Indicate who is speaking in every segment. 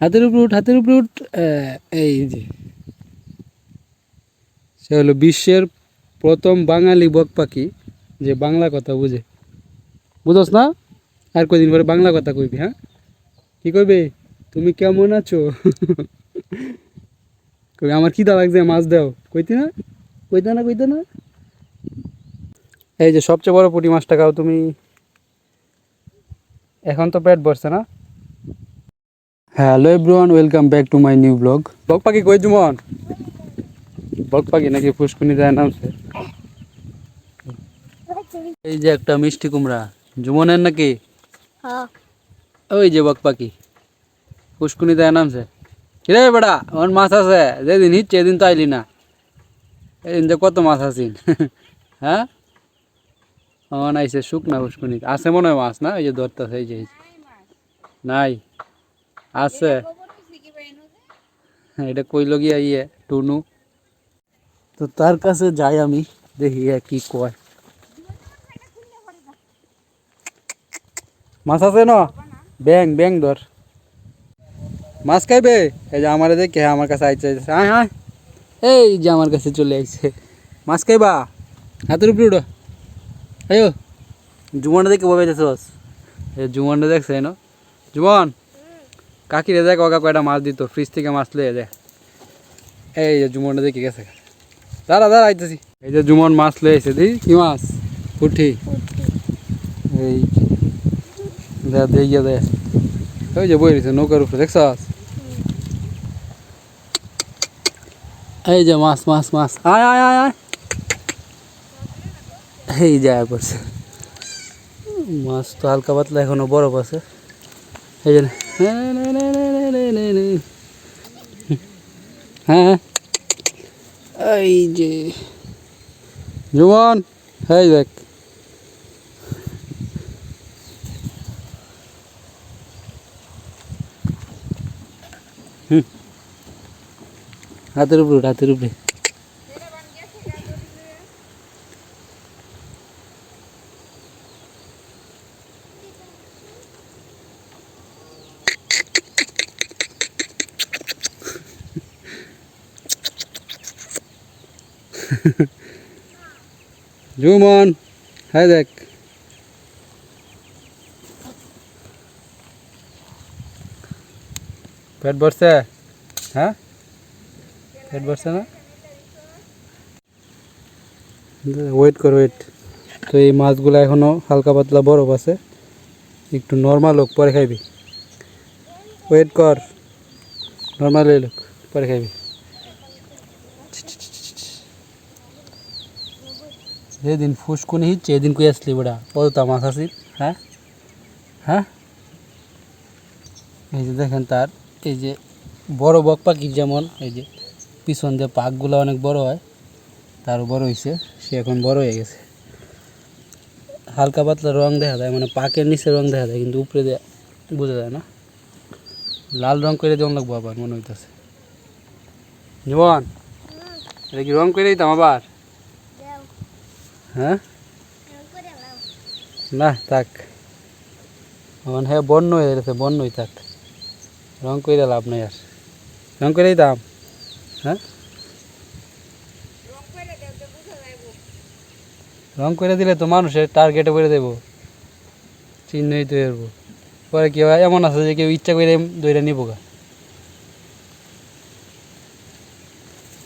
Speaker 1: হাতের উপরে উঠ, হাতের উপরে উঠ এই যে। সে হলো বিশ্বের প্রথম বাঙালি বক পাখি যে বাংলা কথা বুঝে। বুঝোস না? আর কদিন পরে বাংলা কথা কইবি হ্যাঁ? কি কইবে? তুমি কেমন আছো? কবি আমার খিদা লাগছে, মাছ দাও। কইতি না? কইতে না কইতে না? এই যে সবচেয়ে বড় পুঁটি মাছটা খাও তুমি। এখন তো পেট ভরছে না? Hello everyone welcome back to my new blog বক পাখি কই জুমন? বক পাখি নাকি ফুসকুনি দেয় নামছে এই যে একটা মিষ্টি কুমড়া জুমনের নাকি?
Speaker 2: হ্যাঁ।
Speaker 1: ওই যে বক পাখি ফুসকুনি দেয় নামছে রে বেটা আমার মাছ আছে? যেদিন হিচ্ছে এদিন তো আইলি না। এদিন যে কত মাছ আছিন হ্যাঁ? আমার আইসে শুকনা ফুসকুনি। আছে মনে হয় মাছ না? ওই যে ধরতেছে এই যে এই যে। নাই। আছে। এটা কইল গিয়া ইয়ে? টুনু। তো তার কাছে যাই আমি, দেখি কি কয়। মাছ আছে না? ব্যাং ব্যাং ধর। মাছ খাইবে? এই যে আমার দেখে আমার কাছে আইছে হ্যাঁ হ্যাঁ এই যে আমার কাছে চলে আইছে। মাছ খাইবা? হাতের উপরে উঠো। আয়ো। জুমনটা দেখে ববে যাচ্ছস এই জুমনটা দেখছে না জুমন। কাকিরে দেখ ওকা কয়টা মাছ দিত ফ্রিজ থেকে মাছ লয়ে যায় এই যে জুমনটা দেখে গেছে। দাঁড়া দাঁড়া আইতেছি। এই যে জুমন মাছ লয়ে এসে দি কি মাছ? পুঠি। এই দে দে গিয়ে দে। ওই যে বই রয়েছে নৌকার উপরে দেখছস? এই যে মাছ মাছ মাছ। আয় আয় আয় আয়। এই যায় পড়ছে। মাছ তো হালকা পাতলা এখনও বরফ আছে। এই যে নে, নে, নে, নে, নে, নে, নে, নে। হ্যাঁ এই যে জুমন এই দেখ হাতের উপরে হাতের উপরে জুমন হ্যাঁ দেখ। পেট ভরছে? হ্যাঁ? পেট ভরছে না? ওয়েট কর ওয়েট তো এই মাছগুলো এখনও হালকা পাতলা বরফ আছে। একটু নর্মাল হোক, পরে খাইবি। ওয়েট কর। নর্মাল লোক পরে খাইবি। যেদিন ফুসকুনি হিচ্ছে, এদিন কই আসলি বেড়া? কতটা মাছ আসিল হ্যাঁ? হ্যাঁ? এই যে দেখেন তার, এই যে বড় বক পাখি যেমন, এই যে পিছন দিয়ে পাকগুলো অনেক বড় হয়, তারও বড় হয়েছে সে এখন বড় হয়ে গেছে। হালকা পাতলা রং দেখা যায় মানে পাকের নিচে রং দেখা যায়, কিন্তু উপরে দিয়ে বোঝা যায় না। লাল রং করে দেওয়া লাগবো আবার মনে হইতেছে। জীবন এটা কি রং করে দিতাম আবার? হ্যাঁ? না, থাক। এখন হ্যাঁ বন্য হয়ে গেছে, বন্যই থাক। রং করে লাভ নাই আর। রং করে দাম। হ্যাঁ? রং করে দিলে তো মানুষের টার্গেটে করে দেবো চিহ্নই তো এরবো। পরে কি হয়, এমন আছে যে কেউ ইচ্ছা করে দইটা নিবো গা।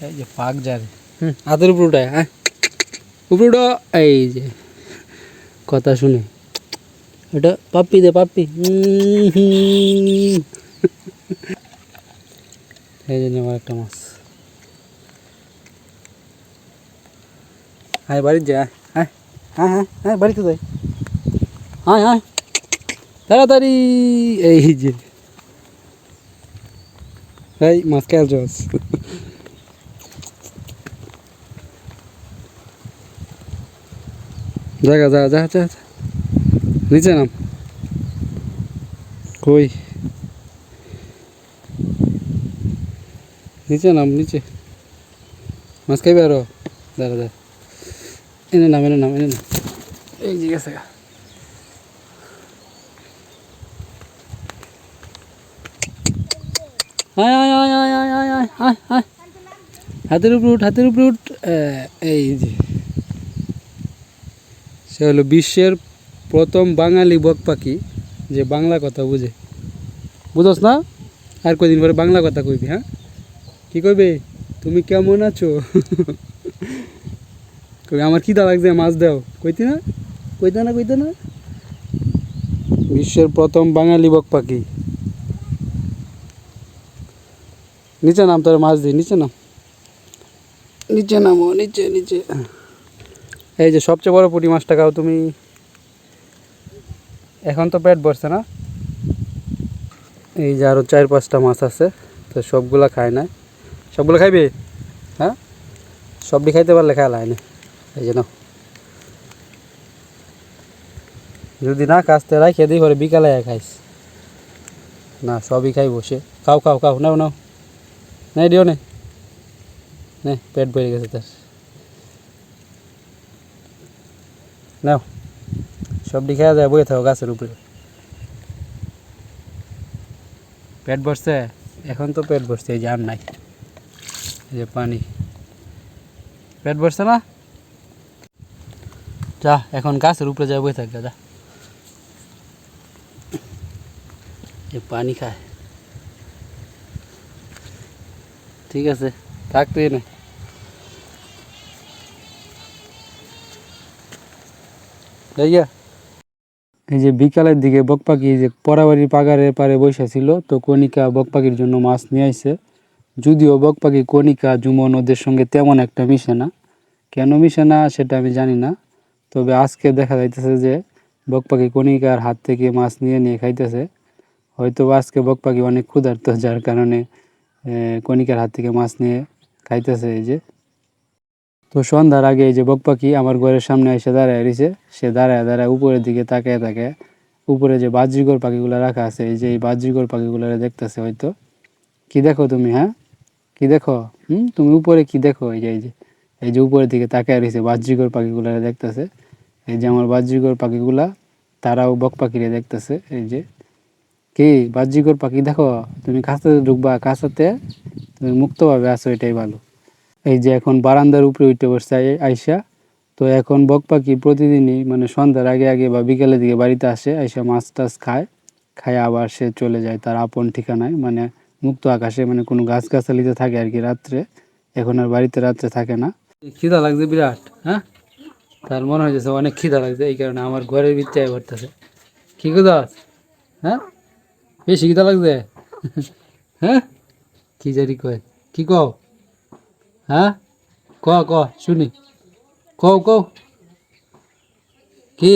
Speaker 1: এই যে পাক যাবে হুম হাতের উপর উঠায় হ্যাঁ? উঠো এই যে, কথা শুনে। এটা পাপ্পি দে, পাপ্পি। এই জন্য আমার একটা মাছ। হ্যাঁ বাড়ির যা হ্যাঁ হ্যাঁ হ্যাঁ হ্যাঁ বাড়িতে যাই হ্যাঁ হ্যাঁ তাড়াতাড়ি। এই যে। এই মাছ খেয়াল জায়গা যা যা যা যা। নিচে নাম। কই? নিচে নাম নিচে। মাছ খাইবে আরও? দাঁড়া দাঁড়া। এনে নাম এনে নাম এনে নাম। এই আয় আয় আয় আয় আয় আয় আয় আয়। হাতের উপরে উঠ হাতের উপরে উঠ। এই যে। সে হলো বিশ্বের প্রথম বাঙালি বক পাখি যে বাংলা কথা বুঝে। বুঝোস না? আর কদিন পরে বাংলা কথা কইবি হ্যাঁ? কি কইবে? তুমি কেমন আছো? কইবে, আমার খিদা লাগছে, মাছ দাও। কইতি না? কইতে না কইতে না? বিশ্বের প্রথম বাঙালি বক পাখি। নিচে নাম, তোর মাছ দিই, নিচে নাম। নিচে নামো, নিচে নিচে। এই যে সবচেয়ে বড় পুঁটি মাছটা খাও তুমি। এখন তো পেট বসছে না। এই যে আরও চার পাঁচটা মাছ আছে, তো সবগুলা খায় না সবগুলো খাইবে? হ্যাঁ? সবটি খাইতে পারলে খায় না এই যে যদি না কাস্তে রাখিয়ে দিই, পরে বিকালে খাইস। না, সবই খাই বসে খাও খাও খাও, নাও নাও। নাই দিও নে, পেট ভরে গেছে তার। নাও সবটি খাওয়া যায় বয়ে থাকো গাছের উপরে পেট ভরছে এখন তো পেট ভরছে এই যে আর নাই এই যে পানি পেট ভরছে না যা এখন গাছের উপরে যা বয়ে থাকবে যা যে পানি খায় ঠিক আছে থাক তুই এনে এই যে বিকালের দিকে বক পাখি যে পরাবাড়ির পাগারে পারে বসে ছিল, তো কণিকা বক পাখির জন্য মাছ নিয়ে আইছে। যদিও বক পাখি কণিকা, জুমন ওদের সঙ্গে তেমন একটা মিশে না। কেন মিশে না সেটা আমি জানি না। তবে আজকে দেখা যাইতেছে যে বক পাখি কণিকার হাত থেকে মাছ নিয়ে নিয়ে খাইতেছে। হয়তো আজকে বক পাখি অনেক ক্ষুধার্ত, যার কারণে কণিকার হাত থেকে মাছ নিয়ে খাইতেছে এই যে। তো সন্ধ্যার আগে এই যে বক পাখি আমার ঘরের সামনে এসে দাঁড়ায় রয়েছে, সে দাঁড়ায় দাঁড়ায় উপরের দিকে তাকায় তাকায় উপরে যে বাজরিগর পাখিগুলো রাখা আছে, এই যে এই বাজরিগর পাখিগুলো দেখতেছে হয়তো। কি দেখো তুমি হ্যাঁ? কি দেখো? হুম? তুমি উপরে কি দেখো? এই যে এই যে এই যে উপরের দিকে তাকায় রয়েছে বাজরিগর পাখিগুলো দেখতেছে। এই যে আমার বাজরিগর পাখিগুলা, তারাও বক পাখিরে দেখতেছে, এই যে। কি বাহ্যিকর পাখি দেখো? তুমি কাছাতে ঢুকবা, কাছাতে? তুমি মুক্তভাবে আসো এটাই ভালো। এই যে এখন বারান্দার উপরে উঠতে বসছে আই- আইসা তো এখন বক পাখি প্রতিদিনই মানে সন্ধ্যার আগে আগে বা বিকালের দিকে বাড়িতে আসে আইসা মাছ টাছ খায় খায় আবার সে চলে যায় তার আপন ঠিকানায় মানে মুক্ত আকাশে মানে কোনো গাছ গাছালিতে থাকে আর কি রাত্রে, এখন আর বাড়িতে রাত্রে থাকে না। খিদা লাগছে বিরাট হ্যাঁ? তার মনে হয়েছে অনেক খিদা লাগছে, এই কারণে আমার ঘরের ভিতরে ভরতেছে কি কুদাস হ্যাঁ? বেশি খিদা লাগছে? হ্যাঁ? কি জারি কয়, কি কও? হ্যাঁ ক ক শুনি। কও কও। কি?